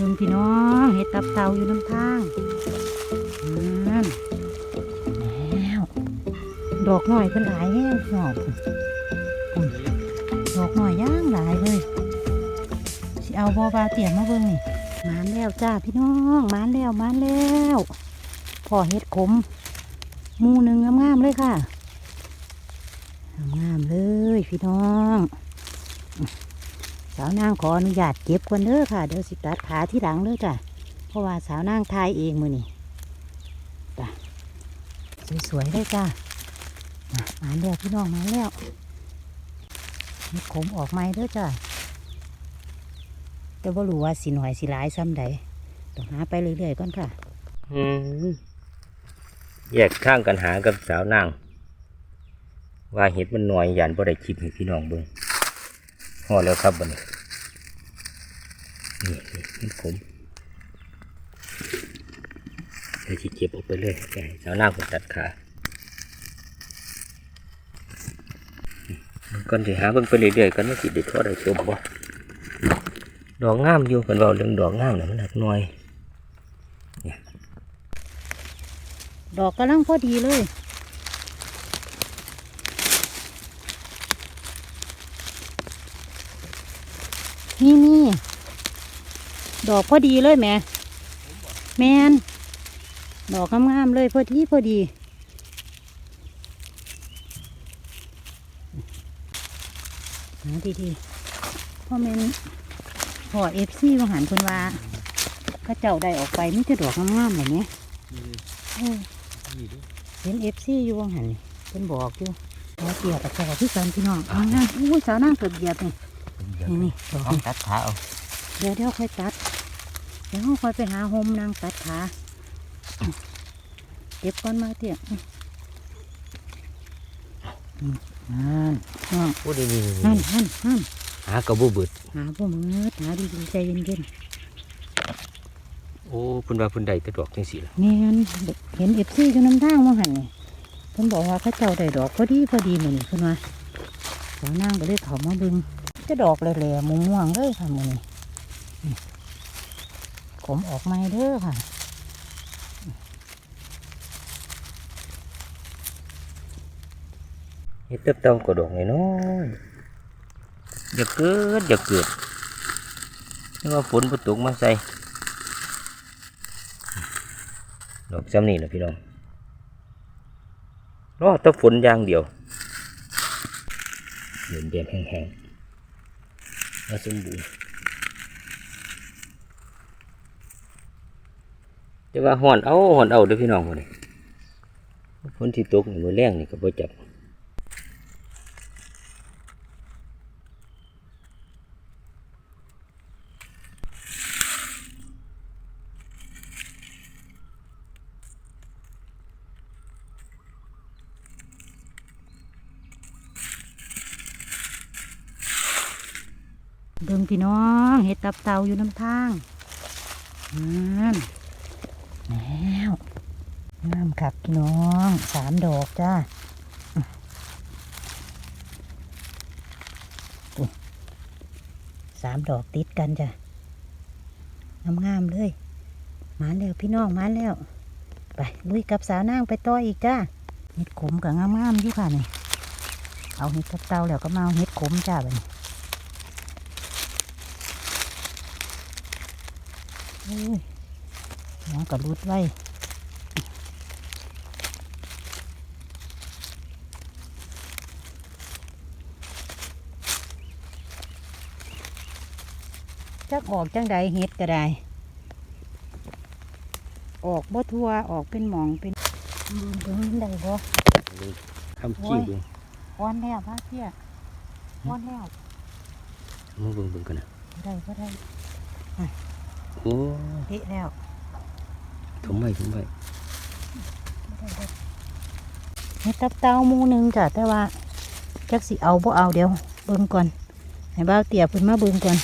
เบิ่งพี่น้องเห็ดตับเต่าอยู่น้ำทางนั่นแล้วดอกหน่อยเพิ่นหลายแห้งพี่น้องพุ่นดอกหน่อยย่างหลายเลยสิเอาบอบาเตี่ยมมาเบิ่งนี่มานแล้วจ้าพี่น้องมานแล้วมานแล้วพอเห็ดขมหมูหนึ่งงามๆเลยค่ะงามๆเลยพี่น้อง สาวนางขออนุญาตเก็บก่อนเด้อค่ะ เดี๋ยวสิตัดขาที่หลังเด้อจ้ะ เพราะว่าสาวนางทายเองมือนี่จ้ะสวยๆเลยจ้ะมามาแล้วพี่น้องมาแล้วนี่ขมออกไม้เด้อจ้ะ แต่ว่ารู้ว่าสิหน่อยสิหลายซ้ำใดต้องหาไปเรื่อยๆก่อนค่ะอืมแยกข้างกันหากับสาวนางว่าเห็ดมันหน่อยยันบ่ได้คลิปให้พี่น้องเบิ่งพอแล้วครับบัดนี้นี่ นี่มันขมเดี๋ยวสิเก็บออกไปเลยแกให้สาวนางก็ตัดขาก่อนสิหาเบิ่งไปเรื่อยๆกันว่าสิได้ทอดได้ชมบ่ดอกงามอยู่กันเว้าเรื่องดอกงามน่ะมันหนักหน่อยดอกกำลังพอดีเลยนี่นี่ ดอกพอดีเลยแหม่แมนดอกงามๆเลยพอดีพอดีหาดีๆพ่อแม่นพอเอฟซีมาหันคนว่าก็เจ้าได้ออกไปมิจะดอกงามๆแบบนี้เออเห็นเอฟซีอยู่ว่างหันนี่เป็นบอกอยู่พอเกียบกับแกพี่กันพี่น้องเอานั่นอุ้ยสาวนั่งเกือบเหยียบนี่นี่นี่ดอกต้องนี่ตัดขาเอาเดี๋ยวเดี๋ยวค่อยตัด เดี๋ยวเราค่อยไปหาโฮมนางตัดขาเก็บก้อนมาเตี้ยอืมนั่นน้องโอ้ดีนี่นั่นนั่นนั่นหากระบุบึดหาพวกมืดหาดีๆใจเย็นโอ้เพุ่นว่าเพุ่นใดแต่ดอกจังสิล่ะๆนี่นเห็นเอฟซีอยู่น้ำทางว่างหันนี่เพิ่นบอกว่าเขาเจ้าได้ดอกพอดีพอดีเหมือนนี่เพิ่นว่าสาวนั่งก็เลยเขามาเบึงจะดอกแหล่ๆม่วงๆเลยค่ะมือนี้นี่ผ มออกไม้เด้อค่ะ เฮ็ดเติบเต้ากระดกน้อยอย่าเกิดอย่าเกิดนี่ว่าฝนบ่ตกมาใส่ดอกซ้ำนี่แหละพี่น้องรอแต่ฝนอย่างเดียวเดือนเดือนแห้งๆแล้วสมบูรณ์ แต่ว่าห่อนเอาห่อนเอาเด้อพี่น้องคนนี้ฝนที่ตกมือแรงนี่ก็บ่จับเดิงพี่น้องเห็ดตับเต่าอยู่น้ำทางนั่น งามครับพี่น้องสามดอกจ้าสามดอกติดกันจ้ะงามๆเลยมาแล้วพี่น้องมาแล้ว ไปลุยกับสาวนางไปต่ออีกจ้าเห็ดขมกับงามๆอยู่ค่ะนี่เอาเห็ดตับเตาแล้วก็มาเอาเห็ดขมจ้าไปอุ้ยหัวกระลุดไว้ ออกจังใดเฮ็ดก็ได้ ออกบ่ทั่วออกเป็นหมองเป็นเบิ่งได้บ่คำขี้เบิ่งอ้อนแล้วพาเที่ยอ้อนแล้วมาเบิ่งเบิ่งกันนะได้ก็ได้โอ้เละแล้วถมไว้ถมไว้เฮ็ดตับเต้าหมูหนึงจ้ะแต่ว่าจักสิเอาบ่เอาเดี๋ยวเบิ่งก่อนให้บ่าวเตี๋ยเพิ่นมาเบิ่งก่อน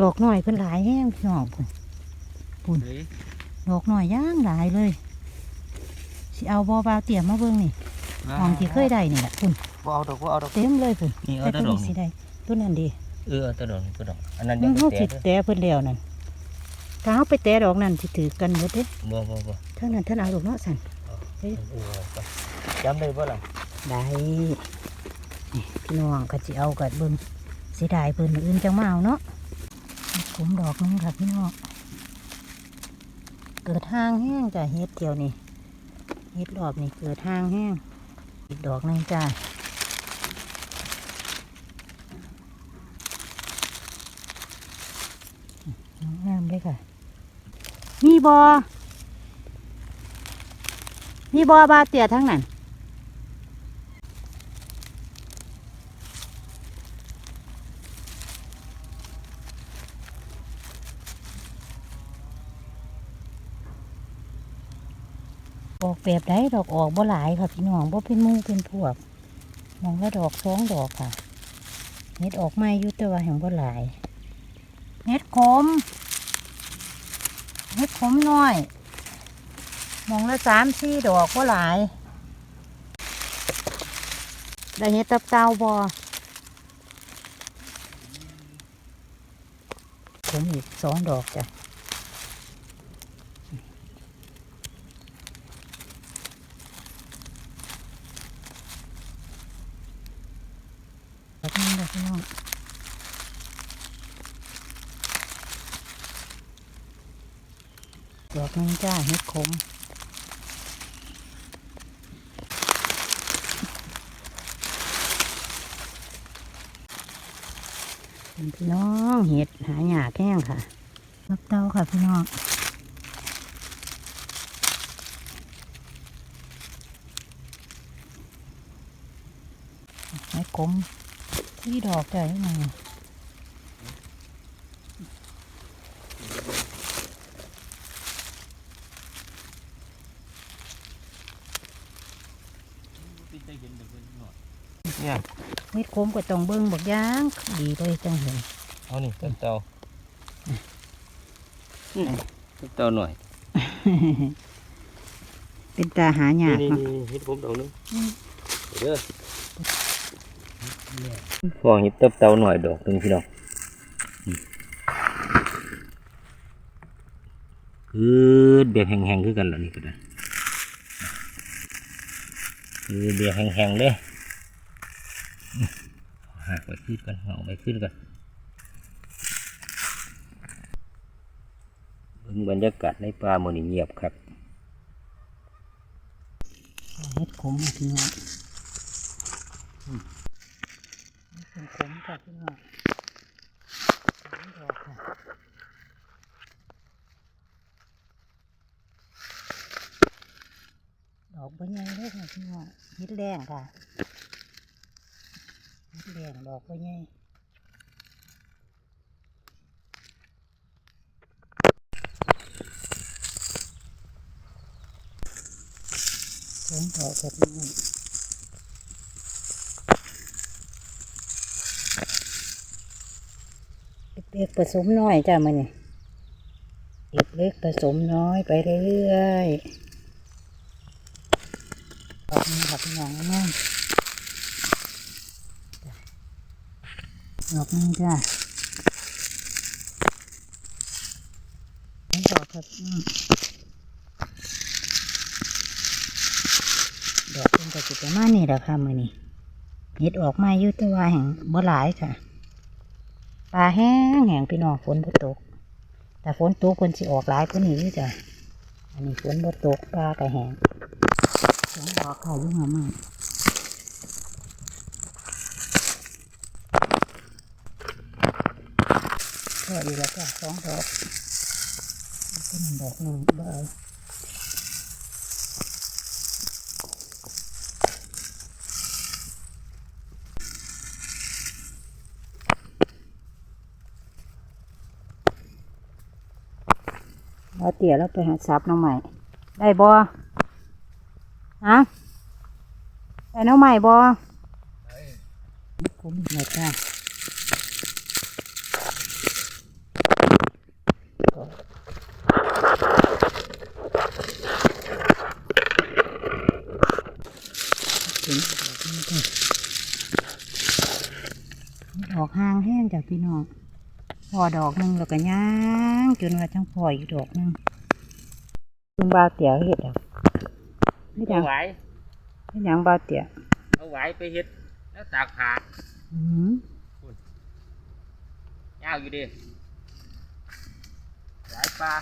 ดอกน้อยเพิ่นหลายแห้งพี่น้องเพิ่นปุ่นดอกน้อยย่างหลายเลยสิเอาบ่บ่าวเตี๋ยมาเบิ่งนี่ของที่เคยได้นี่แหละปุ่นบ่เอาดอกบ่เอาดอกเต็มเลยปุ่นนี่เอาแต่แต่ตัวดอกนี้นี่สิได้ตัวนั้นดีเเออเอาแตะดอกนี่ก็ดอกอันนั้นยัยังงบ่เฮาแตสิกเด้อแตะเพิ่นแล้วนั่นถ้าเฮาไปแตะดอกนั่นสิถือกันหมดเด้บ่บ่บ่เท่านั้นท่านเอาดอกเนาะสั่นเฮ้ยเออไปจำได้บ่ล่ะได้นี่พี่น้องก็สิเอากัดเบิ่งเสียดายเพิ่นมื้ออื่นจังมาเอาเนาะ ผมดอกนึงค่ะพี่น้องเกิดทางแห้งจ้ะเฮ็ดเดียวนี่เฮ็ดรอบนี่เกิดทางแห้งอีกดอกนึงจ้ะงามเลยค่ะ มีบอมีบอบาเตียทั้งนั้น ออกแบบได้ดอกออกบ่หลายค่ะพี่น้องบ่เป็นมูเป็นพวกมองละดอกสองดอกค่ะเม็ดออกไม่ยู่แต่ว่าแห่งบ่หลายเม็ดขมเม็ดขมน้อยมองละสามสี่ดอกบ่หลายได้เห็ดตับเต้าบ่ผมอีกสองดอกจ้ะ แบบนี้เลยพี่น้องดอกนึงจ้าเห็ดขมพี่น้องเห็ดหาหยาแข้งค่ะรับเต้าค่ะพี่น้องเห็ดขม ที่ดอกจ้ะยังไงเนี่ยเม็ดโคมก็ต้องเบิ้งบักย่างดีเลยจังเห็นเอานี่ต้นเตาต้นเตาหน่อย เป็นตาหายากนี่เนาะนี่เห็ดผมดอกนึงอืมเด้อ พอเห็ดต้นเตาหน่อยดอกหนึงพี่น้องคือแบบแห้งๆคือกันเหรอนี่ก็ได้คือแบบแห้งๆเลยหักไปขึ้นกันเอาไปขึ้นกันบรรยากาศในป่ามันเงียบครับเม็ดขมอะพี่น้อง เม็ดขมๆค่ะพี่น้องสามดอกค่ะดอกใบใหญ่เลยค่ะพี่น้องเม็ดแรงค่ะเม็ดแรงดอกใบใหญ่สองดอกค่ะพี่น้อง เล็กผสมน้อยจ้ามันนี่เล็กๆผสมน้อยไปเรื่อยๆดอกนี้ค่ะพี่น้องน้องดอกนี้จ้าดอกครับอืมดอกเป็นกระจุกประมาณนี้แหละค่ะมือนี้เห็ดออกมาอยู่ต่ว่าแห่งบ่หลายค่ะ ปลาแห้งแห้งพี่น้องฝนบ่ตก แต่ฝนตกคนสิออกหลายคนนี้อยู่จ้ะอันนี้ฝนบ่ตกปลาก็แห้งสองดอกค่ะอยุ่งหามาก็ดีแล้วจ้ะสองดอกก็หนึ่งดอกหนึ่งเบเอา เราเตี๋ยแล้วไปหาซับน้องใหม่ ได้บ่ฮะได้น้องใหม่บ่ผมหมดจ้ะถึงดอกนี้จ้ะดอกหางแห้งจ้ะพี่น้อง พอดอกหนึงแล้วก็ย่างจนว่าจังพออีกดอกหนึงคุณบาวเตี๋ยเฮ็ดอะไม่ดัเอางไหวไม่ดังบาวเตี๋ยเอาไหวไปเฮ็ดแล้วตากผ้าอืมยาวอยู่ดิไหวปลา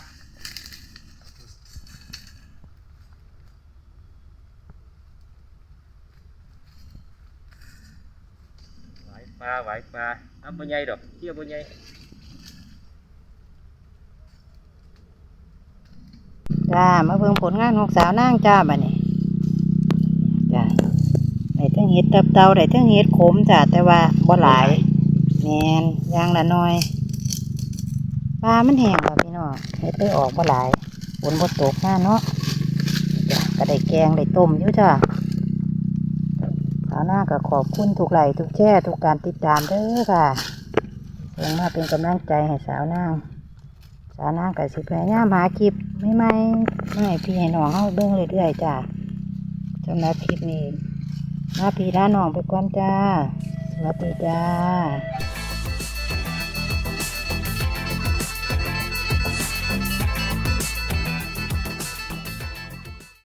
ไหวปลาไหวปลาเอาบ่ใหญ่ดอกเที่ยวบ่ใหญ่ จ้า มาเบิ่งผลงานของสาวนางจ้าบัดนี้จ้าได้ทั้งเห็ดตับเตาได้ทั้งเห็ดขมจ้าแต่ว่าบ่หลายแมนยางละน้อยปลามันแห้งแล้วพี่น้องเห็ดได้ออกบ่หลายฝนบ่ตกมาเนาะจ้าก็ได้แกงได้ต้มอยู่จ้าสาวนางก็ขอบคุณทุกไหลทุกแช่ทุกการติดตามเด้อค่ะส่งมาเป็นกำลังใจให้สาวนาง สาวนางกับสิพยายามหาคลิปไม่ไม่ไม่พี่ให้น้องเข้าเบื้องเรื่อยๆจ้าสำหรับคลิปนี้ลาพี่ลาน้องไปก่อนจ้าสวัสดีจ้า